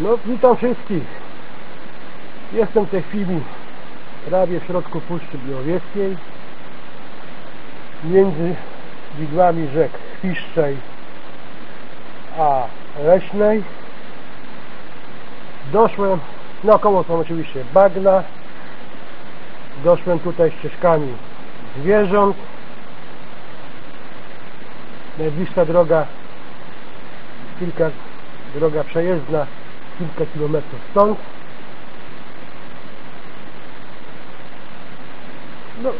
No, witam wszystkich. Jestem w tej chwili prawie w środku Puszczy Białowieskiej, między widłami rzek Chwiszczej a Leśnej. Doszłem, naokoło są oczywiście bagna, doszłem tutaj ścieżkami zwierząt. Najbliższa droga, kilka, droga przejezdna, kilka kilometrów stąd. No,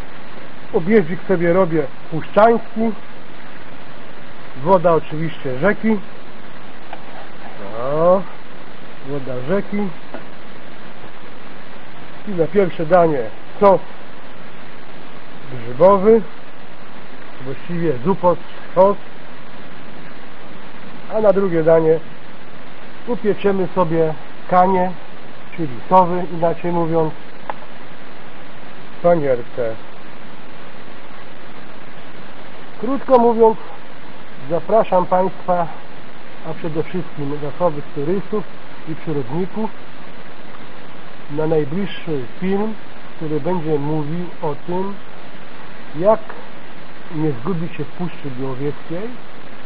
objeździk sobie robię puszczański. Woda oczywiście rzeki. O, woda rzeki. I na pierwsze danie sos grzybowy, właściwie zupot, sos. A na drugie danie upieczemy sobie kanie, czyli sowy, inaczej mówiąc, panierkę. Krótko mówiąc, zapraszam Państwa, a przede wszystkim zasowych turystów i przyrodników na najbliższy film, który będzie mówił o tym, jak nie zgubić się w Puszczy Białowieskiej,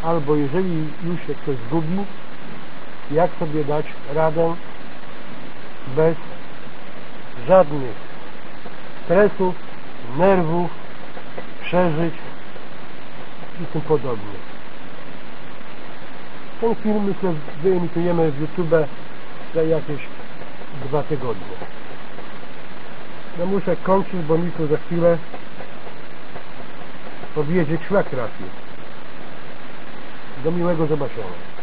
albo jeżeli już się ktoś zgubi, jak sobie dać radę bez żadnych stresów, nerwów, przeżyć i tym podobnie. Ten film myślę wyemitujemy w YouTube za jakieś dwa tygodnie. No muszę kończyć, bo mi tu za chwilę powiedzieć szlak trafi. Do miłego zobaczenia.